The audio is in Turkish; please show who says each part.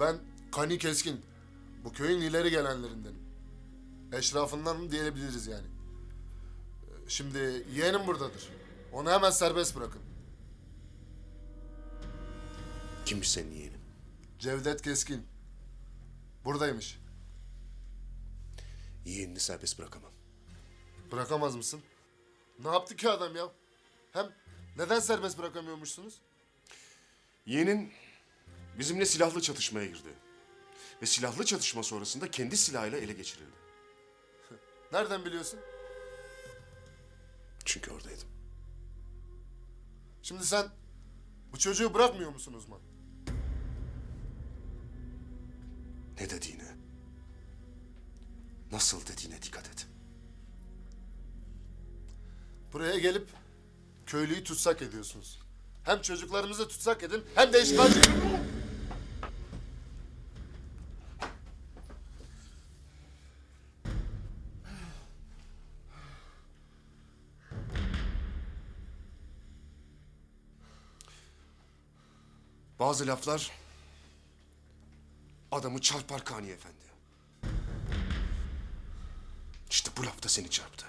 Speaker 1: Ben Kani Keskin. Bu köyün ileri gelenlerindenim. Eşrafından diyebiliriz yani. Ee, Şimdi yeğenim buradadır. Onu hemen serbest bırakın.
Speaker 2: Kimmiş senin yeğenin?
Speaker 1: Cevdet Keskin. Buradaymış.
Speaker 2: Yeğenini serbest bırakamam.
Speaker 1: Bırakamaz mısın? Ne yaptı ki adam ya? Hem neden serbest bırakamıyormuşsunuz?
Speaker 2: Yeğenin bizimle silahlı çatışmaya girdi. Ve silahlı çatışma sonrasında kendi silahıyla ele geçirildi.
Speaker 1: Nereden biliyorsun?
Speaker 2: Çünkü oradaydım.
Speaker 1: Şimdi sen bu çocuğu bırakmıyor musun uzman?
Speaker 2: Ne dediğine, nasıl dediğine dikkat et.
Speaker 1: Buraya gelip köylüyü tutsak ediyorsunuz. Hem çocuklarımızı tutsak edin hem de işgalci...
Speaker 2: Bazı laflar adamı çarpar Kani Efendi. İşte bu laf da seni çarptı.